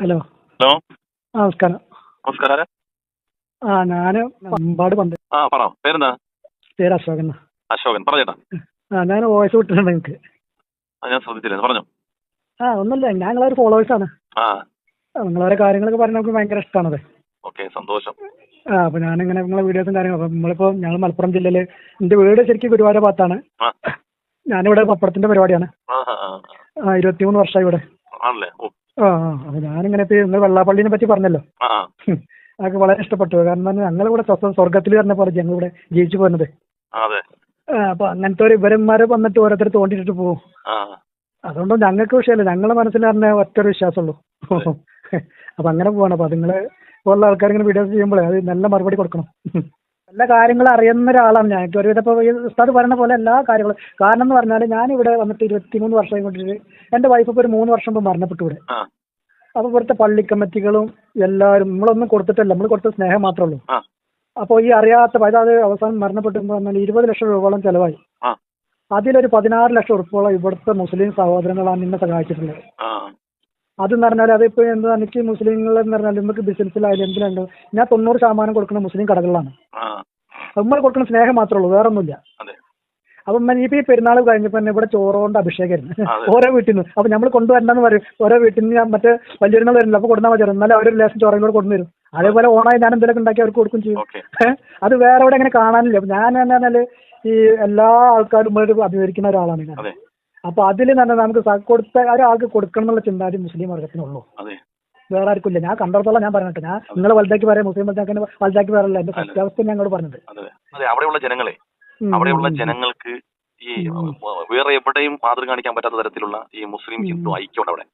Hello. Hello. ആ നമസ്കാരം. നമസ്കാരം. ആരാ? ആ ഞാൻ അമ്പാട് പന്ത്. ആ പറ പേരെന്താ? പേര് അശോകൻ അശോകൻ. പറഞ്ഞേട്ടാ. ആ ഞാൻ വോയിസ് വിട്ടിട്ടുണ്ട് നിങ്ങൾക്ക് ആ ഞാൻ ശ്രദ്ധിച്ചില്ല പറഞ്ഞു. ആ ഒന്നുമില്ല. ഫോളോവേഴ്സ് ആണ് ആ. നിങ്ങളോരോ കാര്യങ്ങളൊക്കെ പറഞ്ഞാൽ നമുക്ക് ഭയങ്കര ഇഷ്ടമാണ് ഓക്കെ സന്തോഷം. ആ ഞാൻ ഞാനിങ്ങനെ നിങ്ങളെ വീഡിയോസും കാര്യങ്ങളും അപ്പൊ നമ്മളിപ്പോ ഞങ്ങൾ മലപ്പുറം ജില്ലയിൽ എന്റെ വീട് ശരിക്കും ഗുരുവായൂർ ഭാഗത്താണ്. ആ. ഞാനിവിടെ പപ്പടത്തിന്റെ പരിപാടിയാണ്. ആ ആ, ആ. ആ ഇരുപത്തിമൂന്ന് വർഷമായി ഇവിടെ. ആണല്ലേ? ഓ ആ ഞാനിങ്ങനെ നിങ്ങൾ വെള്ളാപ്പള്ളീനെ പറ്റി പറഞ്ഞല്ലോ. ആ അതൊക്കെ വളരെ ഇഷ്ടപ്പെട്ടു. കാരണം ഞങ്ങളിവിടെ സ്വസ്ഥ സ്വർഗത്തിൽ പറഞ്ഞ പോലെ ഞങ്ങളിവിടെ ജീവിച്ചു പോകുന്നത്. അപ്പൊ അതെ. ആ, അപ്പോൾ അങ്ങനത്തെ ഒരു ഇവരന്മാരെ വന്നിട്ട് ഓരോരുത്തർ തോണ്ടിട്ടിട്ട് പോകും. ആ. അതുകൊണ്ട് ഞങ്ങൾക്ക് വിഷയമല്ല. ഞങ്ങളുടെ മനസ്സിൽ പറഞ്ഞ ഒറ്റ ഒരു വിശ്വാസമുള്ളൂ. അപ്പൊ അങ്ങനെ പോവാണ്. അപ്പൊ നിങ്ങൾ പോലുള്ള ആൾക്കാർ ഇങ്ങനെ വീഡിയോസ് ചെയ്യുമ്പോഴേ അത് നല്ല മറുപടി കൊടുക്കണം. എല്ലാ കാര്യങ്ങളും അറിയുന്ന ഒരാളാണ് ഞാൻ. എനിക്ക് ഒരുവിധ ഇപ്പോൾ ഈ ഉസ്താദ് പറയുന്ന പോലെ എല്ലാ കാര്യങ്ങളും. കാരണം എന്ന് പറഞ്ഞാൽ ഞാൻ ഇവിടെ വന്നിട്ട് ഇരുപത്തിമൂന്ന് വർഷമായി കൊണ്ടിട്ട് എന്റെ വൈഫ് ഇപ്പോൾ ഒരു മൂന്ന് വർഷം മുമ്പ് മരണപ്പെട്ടു ഇവിടെ. ആ. അപ്പോൾ ഇവിടുത്തെ പള്ളി കമ്മിറ്റികളും എല്ലാവരും നമ്മളൊന്നും കൊടുത്തിട്ടില്ല. നമ്മൾ കൊടുത്ത സ്നേഹം മാത്രമേ ഉള്ളൂ. ആ. അപ്പോൾ ഈ അറിയാത്ത അതായത് അവസാനം മരണപ്പെട്ടു പറഞ്ഞാൽ ഇരുപത് ലക്ഷം രൂപയോളം ചിലവായി. ആ. അതിലൊരു പതിനാറ് ലക്ഷം ഉറുപ്പോളം ഇവിടുത്തെ മുസ്ലിം സഹോദരങ്ങളാണ് നിന്നെ സഹായിച്ചിട്ടുള്ളത്. ആ. അതെന്ന് പറഞ്ഞാൽ അതിപ്പോ എന്താ എനിക്ക് മുസ്ലിങ്ങൾ എന്ന് പറഞ്ഞാൽ നമുക്ക് ബിസിനസ്സിലായാലും എന്തിനായാലും ഞാൻ തൊണ്ണൂറ് ശതമാനം കൊടുക്കുന്ന മുസ്ലിം കടകളിലാണ്. നമ്മൾ കൊടുക്കുന്ന സ്നേഹം മാത്രമേ ഉള്ളൂ വേറെ ഒന്നുമില്ല അപ്പൊ ഇപ്പൊ ഈ പെരുന്നാൾ കഴിഞ്ഞപ്പോ തന്നെ ഇവിടെ ചോറോണ്ട് അഭിഷേകമായിരുന്നു. ഓരോ വീട്ടിൽ നിന്ന്. അപ്പൊ നമ്മൾ കൊണ്ടുവരണ്ടെന്ന് പറയും. ഓരോ വീട്ടിൽ നിന്ന് ഞാൻ മറ്റേ വലിയ പെരുന്നാൾ വരുന്നില്ല അപ്പോൾ കൊടുത്താൽ മതി എന്നാലും അവരൊരു ലേശം ചോറയും കൂടെ കൊണ്ടുവരും അതേപോലെ ഓണായി ഞാൻ എന്തെങ്കിലും ഉണ്ടാക്കി അവർക്ക് കൊടുക്കും ചെയ്യും. അത് വേറെ എവിടെ അങ്ങനെ കാണാനില്ല. ഞാൻ എന്ന് പറഞ്ഞാൽ ഈ എല്ലാ ആൾക്കാരും അഭിമുഖീകരിക്കുന്ന ഒരാളാണ് ഞാൻ. അപ്പൊ അതിൽ തന്നെ നമുക്ക് കൊടുത്ത ഒരാൾക്ക് കൊടുക്കണം എന്നുള്ള ചിന്താഗതി മുസ്ലിം വർഗത്തിനുള്ളൂ. അതെ. വേറെ ആർക്കും ഇല്ല ഞാൻ കണ്ടിടത്തോളം ഞാൻ പറഞ്ഞിട്ട് ഞാൻ നിങ്ങൾ വലുതാക്കി പറയാം മുസ്ലിം വലുതാക്കി വലുതാക്കി പറയാറില്ല എന്റെ സത്യാവസ്ഥ ഞാൻ അങ്ങോട്ട് പറഞ്ഞത്. അവിടെയുള്ള ജനങ്ങളെ അവിടെയുള്ള ജനങ്ങൾക്ക് ഈ വേറെ എവിടെയും മാതൃക കാണിക്കാൻ പറ്റാത്ത തരത്തിലുള്ള ഈ മുസ്ലിം ഹിന്ദു ഐക്യമുണ്ട് അവിടെ.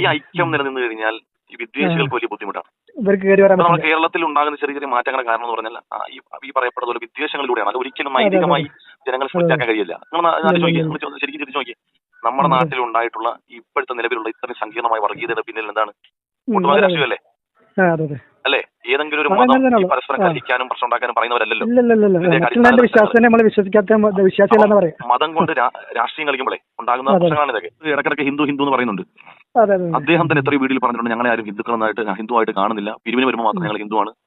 ഈ ഐക്യം നിലനിന്ന് കഴിഞ്ഞാൽ ഈ വിദ്വേഷികൾക്ക് വലിയ ബുദ്ധിമുട്ടാണ്. നമ്മുടെ കേരളത്തിൽ ഉണ്ടാകുന്ന ചെറിയ ചെറിയ മാറ്റങ്ങളുടെ കാരണം എന്ന് പറഞ്ഞാൽ ഈ പറയപ്പെടുന്ന വിദ്വേഷങ്ങളിലൂടെയാണ്. അത് ഒരിക്കലും നൈതികമായി ജനങ്ങൾ ശ്രദ്ധിക്കാൻ കഴിയില്ല. നിങ്ങൾ ശരിക്കും ചിന്തിച്ചു നോക്കിയേ നമ്മുടെ നാട്ടിൽ ഉണ്ടായിട്ടുള്ള ഇപ്പോഴത്തെ നിലവിലുള്ള ഇത്രയും സങ്കീർണമായ വർഗീയതയുടെ പിന്നിൽ എന്താണ്? അതെ, രാഷ്ട്രീയമല്ലേ? അല്ലേ? ഏതെങ്കിലും ഒരു മതം. പരസ്പരം. കലഹിക്കാനും പ്രശ്നം ഉണ്ടാക്കാനും പറയുന്നവരല്ലല്ലോ. മതം കൊണ്ട് രാഷ്ട്രീയം കളിക്കുമ്പോഴേ ഉണ്ടാകുന്ന. പ്രശ്നങ്ങളാണ് ഇതൊക്കെ. ഇത് ഇടക്കിടക്ക് ഹിന്ദു ഹിന്ദു എന്ന് പറയുന്നുണ്ട്. അദ്ദേഹം തന്നെ എത്ര വീഡിയോയിൽ പറഞ്ഞിട്ടുണ്ട് ഞങ്ങളെ ആരും ഹിന്ദുക്കളെന്നായിട്ട് ഹിന്ദുവായിട്ട് കാണുന്നില്ല. പിരിവിന് വരുമ്പോൾ മാത്രം ഞങ്ങൾ ഹിന്ദുവാണ്. ഉം,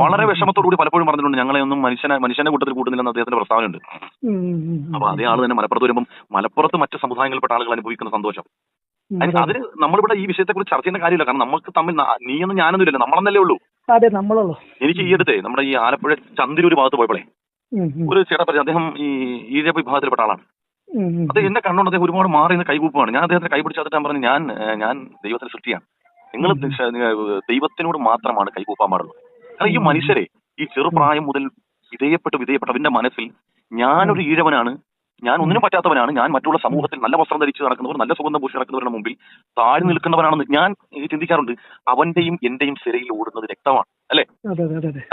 വളരെ വിഷമത്തോടുകൂടി പലപ്പോഴും പറഞ്ഞിട്ടുണ്ട് ഞങ്ങളെ ഒന്നും മനുഷ്യനെ മനുഷ്യന്റെ കൂട്ടത്തിൽ കൂട്ടുന്നില്ലെന്ന് അദ്ദേഹത്തിന്റെ പ്രസ്താവന ഉണ്ട് ഉം, ഉം, അപ്പൊ അതേ ആൾ തന്നെ മലപ്പുറത്ത് വരുമ്പോൾ മലപ്പുറത്ത് മറ്റ് സമുദായങ്ങളിൽപ്പെട്ട ആളുകൾ അനുഭവിക്കുന്ന സന്തോഷം. അതിന് അതിന് നമ്മളിവിടെ ഈ വിഷയത്തെ കുറിച്ച് ചർച്ച ചെയ്യുന്ന കാര്യമില്ല. കാരണം നമുക്ക് തമ്മിൽ നീയൊന്നും ഞാനൊന്നും ഇല്ലല്ലോ നമ്മളെന്നല്ലേ ഉള്ളൂ. അതെ നമ്മളുള്ളൂ. എനിക്ക് ഈ അടുത്തേ നമ്മുടെ ഈ ആലപ്പുഴ ചന്തിരൂർ ഭാഗത്ത് പോയപ്പോഴേ ഒരു ചേട്ടാ പറഞ്ഞു അദ്ദേഹം ഈ ഈഴവ വിഭാഗത്തിൽപ്പെട്ട ആളാണ്. അത് എന്നെ കണ്ടുകൊണ്ട് അദ്ദേഹം ഒരുപാട് മാറി നിന്ന് കൈകൂപ്പാണ് ഞാൻ അദ്ദേഹത്തിന് കൈ പിടിച്ചിട്ട് ഞാൻ പറഞ്ഞു ഞാൻ ഞാൻ ദൈവത്തിന്റെ സൃഷ്ടിയാണ്. നിങ്ങൾ ദൈവത്തിനോട് മാത്രമാണ് കൈകൂപ്പാൻ പാടുള്ളൂ കാരണം ഈ മനുഷ്യരെ ഈ ചെറുപ്രായം മുതൽ വിധേയപ്പെട്ട് വിധേയപ്പെട്ട്. അവന്റെ മനസ്സിൽ ഞാനൊരു ഈഴവനാണ്. ഞാൻ ഒന്നിനും പറ്റാത്തവനാണ്. ഞാൻ മറ്റുള്ള സമൂഹത്തിൽ നല്ല വസ്ത്രം ധരിച്ച് നടക്കുന്നവർ നല്ല സുഗന്ധം പൂശി നടക്കുന്നവരുടെ മുമ്പിൽ താഴ്ന്നു നിൽക്കുന്നവനാണെന്ന് ഞാൻ ചിന്തിക്കാറുണ്ട്. അവന്റെയും എന്റെയും സിരയിൽ ഓടുന്നത് രക്തമാണ് അല്ലെ?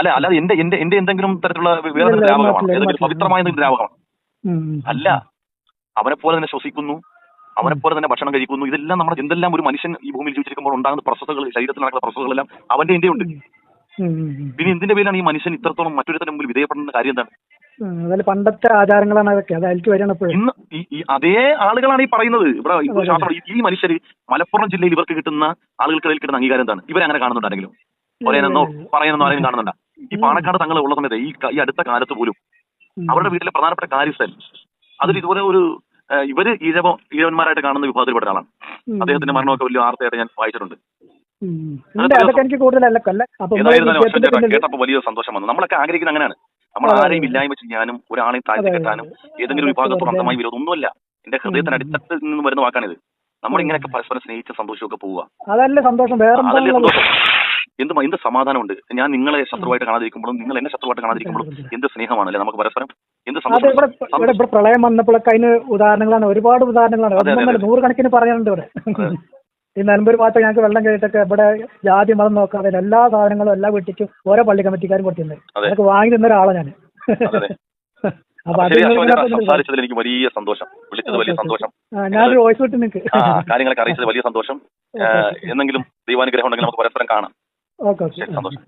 അല്ലെ അല്ലാതെ എന്റെ എന്റെ എന്റെ എന്തെങ്കിലും തരത്തിലുള്ള വേറെ ദ്രാവകമാണ്. ഏതെങ്കിലും പവിത്രമായ എന്തെങ്കിലും ദ്രാവകമാണ്. അല്ല അവനെ പോലെ തന്നെ ശ്വസിക്കുന്നു. അവനെ പോലെ തന്നെ ഭക്ഷണം കഴിക്കുന്നു. ഇതെല്ലാം നമ്മുടെ എന്തെല്ലാം ഒരു മനുഷ്യൻ ഈ ഭൂമിയിൽ ജീവിച്ചിരിക്കുമ്പോൾ ഉണ്ടാകുന്ന പ്രസവങ്ങൾ ശരീരത്തിൽ നടക്കുന്ന പ്രസവങ്ങളെല്ലാം അവന്റെ എന്റെ ഉണ്ട്. പിന്നെ എന്തിന്റെ പേരിലാണ് ഈ മനുഷ്യൻ ഇത്രത്തോളം മറ്റൊരുത്തന്റെ മുമ്പിൽ വിധേയപ്പെടുന്ന കാര്യം എന്താണ്? അതല്ല പണ്ടത്തെ ആചാരങ്ങളാണ് അതൊക്കെ. അതായിരിക്കും വരണം ഇന്ന് ഈ അതേ ആളുകളാണ് ഈ പറയുന്നത്. ഇവിടെ ഈ ശാസ്ത്രം ഈ- ഈ മനുഷ്യർ മലപ്പുറം ജില്ലയിൽ ഇവർക്ക് കിട്ടുന്ന ആളുകൾക്കിടയിൽ കിട്ടുന്ന അംഗീകാരം എന്താണ്? ഇവരങ്ങനെ കാണുന്നുണ്ടെങ്കിലും പറയാനെന്നോ പറയാനെന്നോ ആരെങ്കിലും കാണുന്നുണ്ടോ? ഈ പാണക്കാട് തങ്ങൾ ഉള്ള സമയത്ത് ഈ ഈ അടുത്ത കാലത്ത് പോലും അവരുടെ വീട്ടിലെ പ്രധാനപ്പെട്ട കാര്യസ്ഥൻ അതിൽ ഇതുപോലെ ഒരു ഇവർ ഈഴവ ഈഴവന്മാരായിട്ട് കാണുന്ന വിഭാഗത്തിൽപ്പെട്ട ആളാണ്. അദ്ദേഹത്തിന്റെ മരണമൊക്കെ വലിയ വാർത്തയായിട്ട് ഞാൻ വായിച്ചിട്ടുണ്ട്. അതൊക്കെ എനിക്ക് കൂടുതലല്ല. കൊല്ല കേട്ടപ്പോൾ വലിയ സന്തോഷം വന്നു. നമ്മളൊക്കെ ആഗ്രഹിക്കുന്ന അങ്ങനെയാണ്. നമ്മൾ ആരെയും. ഇല്ലായ്മ ചെയ്യാനും ഒരാളെയും താഴ്ത്തി. കെട്ടാനും ഏതെങ്കിലും വിഭാഗത്തോട് അന്തമായി വിരോധം ഒന്നുമല്ല. എന്റെ ഹൃദയത്തിന് അടിത്തട്ടിൽ നിന്ന് വരുന്ന വാക്കാണിത്. നമ്മൾ ഇങ്ങനെയൊക്കെ പരസ്പരം സ്നേഹിച്ച സന്തോഷമൊക്കെ പോവുക. അതല്ലേ സന്തോഷം. വേറെ അതല്ലേ? സന്തോഷം? എന്ത് എന്ത് സമാധാനമുണ്ട്? ഞാൻ നിങ്ങളെ ശത്രുവായിട്ട് കാണാതിരിക്കുമ്പോഴും നിങ്ങൾ എന്നെ ശത്രുവായിട്ട് കാണാതിരിക്കുമ്പോഴും എന്ത് സ്നേഹമാണല്ലേ നമുക്ക് പരസ്പരം? എന്ത് സന്തോഷം? ഇവിടെ പ്രളയം വന്നപ്പോഴൊക്കെ അതിന് ഉദാഹരണങ്ങളാണ്. ഒരുപാട് ഉദാഹരണങ്ങളാണ്. നൂറുകണക്കിന് പറയാനുണ്ട് ഇവിടെ. ഈ നിലമ്പൂർ ഭാഗത്ത് ഞങ്ങൾക്ക് വെള്ളം കയറിയിട്ടൊക്കെ ഇവിടെ ജാതി മതം നോക്കാതെ എല്ലാ സാധനങ്ങളും എല്ലാം വീട്ടിലും ഓരോ പള്ളി കമ്മിറ്റിക്കാരും കൊടുത്തിട്ടുണ്ട്. അതെ. അതൊക്കെ വാങ്ങി തന്ന ഒരാളാണ് ഞാൻ സംസാരിച്ചതിൽ എനിക്ക് വലിയ സന്തോഷം. വിളിച്ചത് വലിയ. സന്തോഷം. ഞാനൊരു വോയിസ് വിട്ട് നിൽക്ക് കാര്യങ്ങളൊക്കെ അറിയിച്ചത് വലിയ സന്തോഷം. എന്നെങ്കിലും ദൈവാനുഗ്രഹം ഉണ്ടെങ്കിൽ നമുക്ക് പരസ്പരം കാണാം. സന്തോഷം.